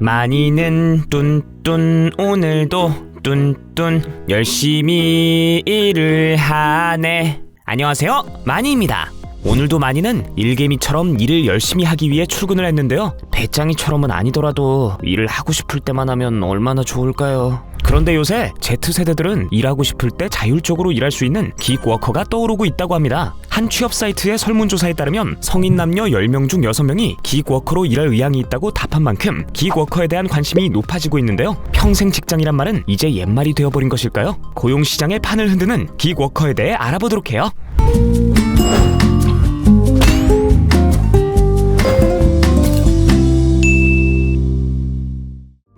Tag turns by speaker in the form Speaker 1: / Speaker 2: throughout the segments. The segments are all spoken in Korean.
Speaker 1: 많이는 뚠뚠 오늘도 뚠뚠 열심히 일을 하네. 안녕하세요. 마니입니다. 오늘도 마니는 일개미처럼 일을 열심히 하기 위해 출근을 했는데요. 배짱이처럼은 아니더라도 일을 하고 싶을 때만 하면 얼마나 좋을까요? 그런데 요새 Z세대들은 일하고 싶을 때 자율적으로 일할 수 있는 기워커가 떠오르고 있다고 합니다. 한 취업 사이트의 설문조사에 따르면 성인 남녀 10명 중 6명이 기워커로 일할 의향이 있다고 답한 만큼 기워커에 대한 관심이 높아지고 있는데요. 평생 직장이란 말은 이제 옛말이 되어버린 것일까요? 고용시장의 판을 흔드는 기워커에 대해 알아보도록 해요.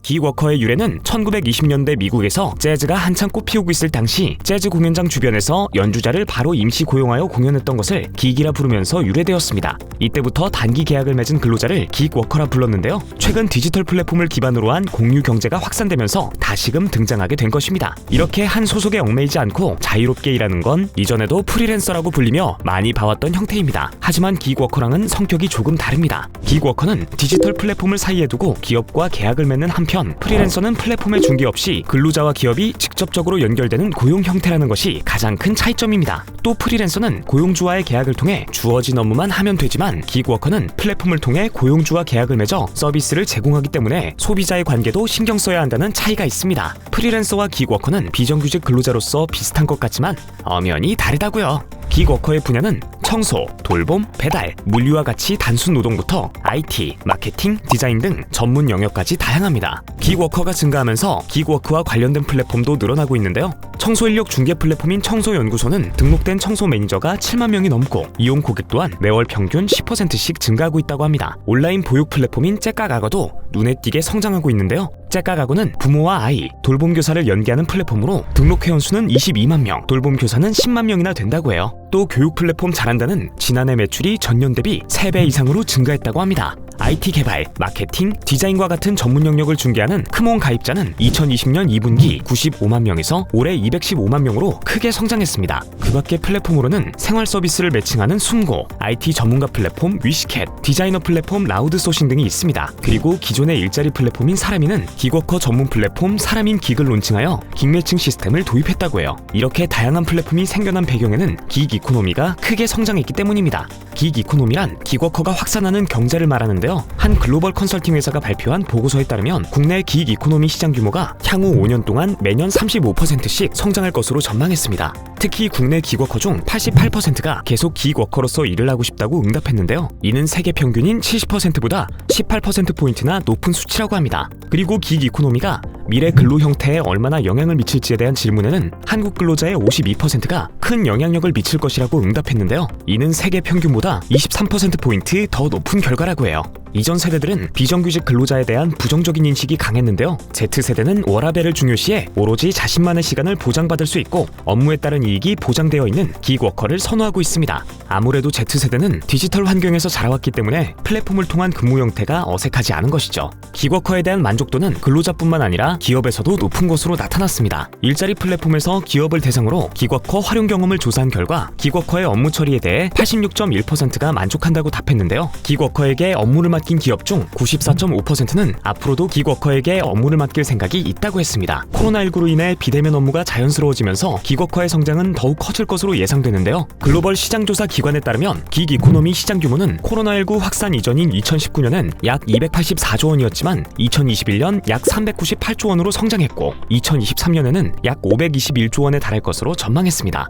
Speaker 1: 기워커의 유래는 1920년대 미국에서 재즈가 한창 꽃피우고 있을 당시 재즈 공연장 주변에서 연주자를 바로 임시 고용하여 공연했던 것을 기기라 부르면서 유래되었습니다. 이때부터 단기 계약을 맺은 근로자를 기워커라 불렀는데요. 최근 디지털 플랫폼을 기반으로 한 공유 경제가 확산되면서 다시금 등장하게 된 것입니다. 이렇게 한 소속에 얽매이지 않고 자유롭게 일하는 건 이전에도 프리랜서라고 불리며 많이 봐왔던 형태입니다. 하지만 기워커랑은 성격이 조금 다릅니다. 기워커는 디지털 플랫폼을 사이에 두고 기업과 계약을 맺는 한편 프리랜서는 플랫폼의 중개 없이 근로자와 기업이 직접적으로 연결되는 고용 형태라는 것이 가장 큰 차이점입니다. 또 프리랜서는 고용주와의 계약을 통해 주어진 업무만 하면 되지만 기워커는 플랫폼을 통해 고용주와 계약을 맺어 서비스를 제공하기 때문에 소비자의 관계도 신경 써야 한다는 차이가 있습니다. 프리랜서와 기워커는 비정규직 근로자로서 비슷한 것 같지만 엄연히 다르다고요. 기워커의 분야는 청소, 돌봄, 배달, 물류와 같이 단순 노동부터 IT, 마케팅, 디자인 등 전문 영역까지 다양합니다. 기워커가 증가하면서 기워크와 관련된 플랫폼도 늘어나고 있는데요. 청소 인력 중개 플랫폼인 청소연구소는 등록된 청소 매니저가 7만 명이 넘고 이용 고객 또한 매월 평균 10%씩 증가하고 있다고 합니다. 온라인 보육 플랫폼인 째까가거도 눈에 띄게 성장하고 있는데요. 째까가고는 부모와 아이, 돌봄 교사를 연계하는 플랫폼으로 등록 회원 수는 22만 명, 돌봄 교사는 10만 명이나 된다고 해요. 또 교육 플랫폼 잘한다는 지난해 매출이 전년 대비 3배 이상으로 증가했다고 합니다. IT 개발, 마케팅, 디자인과 같은 전문 영역을 중개하는 크몬 가입자는 2020년 2분기 95만 명에서 올해 215만 명으로 크게 성장했습니다. 그 밖의 플랫폼으로는 생활 서비스를 매칭하는 숨고, IT 전문가 플랫폼 위시캣, 디자이너 플랫폼 라우드 소싱 등이 있습니다. 그리고 기존의 일자리 플랫폼인 사람이는 기워커 전문 플랫폼 사람인 기글 론칭하여 긱매칭 시스템을 도입했다고 해요. 이렇게 다양한 플랫폼이 생겨난 배경에는 기 이코노미가 크게 성장했기 때문입니다. 기 이코노미란 기워커가 확산하는 경제를 말하는데요. 한 글로벌 컨설팅 회사가 발표한 보고서에 따르면 국내 기익 이코노미 시장 규모가 향후 5년 동안 매년 35%씩 성장할 것으로 전망했습니다. 특히 국내 기워커 중 88%가 계속 기워커로서 일을 하고 싶다고 응답했는데요. 이는 세계 평균인 70%보다 18%포인트나 높은 수치라고 합니다. 그리고 기익 이코노미가 미래 근로 형태에 얼마나 영향을 미칠지에 대한 질문에는 한국 근로자의 52%가 큰 영향력을 미칠 것이라고 응답했는데요. 이는 세계 평균보다 23%포인트 더 높은 결과라고 해요. 이전 세대들은 비정규직 근로자에 대한 부정적인 인식이 강했는데요. Z세대는 워라벨을 중요시해 오로지 자신만의 시간을 보장받을 수 있고 업무에 따른 이익이 보장되어 있는 기워커를 선호하고 있습니다. 아무래도 Z세대는 디지털 환경에서 자라왔기 때문에 플랫폼을 통한 근무 형태가 어색하지 않은 것이죠. 기워커에 대한 만족도는 근로자뿐만 아니라 기업에서도 높은 것으로 나타났습니다. 일자리 플랫폼에서 기업을 대상으로 기워커 활용 경험을 조사한 결과 기워커의 업무 처리에 대해 86.1%가 만족한다고 답했는데요. 기워커에게 업무를 맡긴 기업 중 94.5%는 앞으로도 기워커에게 업무를 맡길 생각이 있다고 했습니다. 코로나19로 인해 비대면 업무가 자연스러워지면서 기워커의 성장은 더욱 커질 것으로 예상되는데요. 글로벌 시장조사 기관에 따르면 기 이코노미 시장 규모는 코로나19 확산 이전인 2019년엔 약 284조 원이었지만 2021년 약 398조 원으로 성장했고 2023년에는 약 521조 원에 달할 것으로 전망했습니다.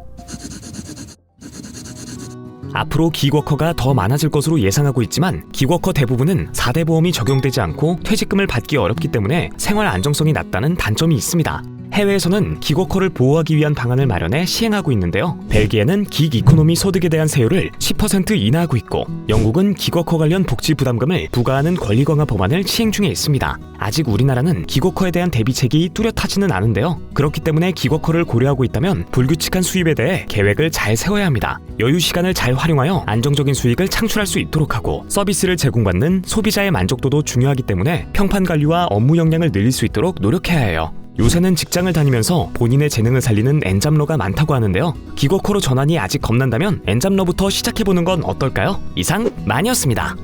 Speaker 1: 앞으로 기워커가 더 많아질 것으로 예상하고 있지만 기워커 대부분은 4대 보험이 적용되지 않고 퇴직금을 받기 어렵기 때문에 생활 안정성이 낮다는 단점이 있습니다. 해외에서는 기고커를 보호하기 위한 방안을 마련해 시행하고 있는데요. 벨기에는 기 이코노미 소득에 대한 세율을 10% 인하하고 있고 영국은 기고커 관련 복지 부담금을 부과하는 권리 강화 법안을 시행 중에 있습니다. 아직 우리나라는 기고커에 대한 대비책이 뚜렷하지는 않은데요. 그렇기 때문에 기고커를 고려하고 있다면 불규칙한 수입에 대해 계획을 잘 세워야 합니다. 여유 시간을 잘 활용하여 안정적인 수익을 창출할 수 있도록 하고 서비스를 제공받는 소비자의 만족도도 중요하기 때문에 평판 관리와 업무 역량을 늘릴 수 있도록 노력해야 해요. 요새는 직장을 다니면서 본인의 재능을 살리는 엔잡러가 많다고 하는데요. 기고커로 전환이 아직 겁난다면 엔잡러부터 시작해보는 건 어떨까요? 이상 마니였습니다.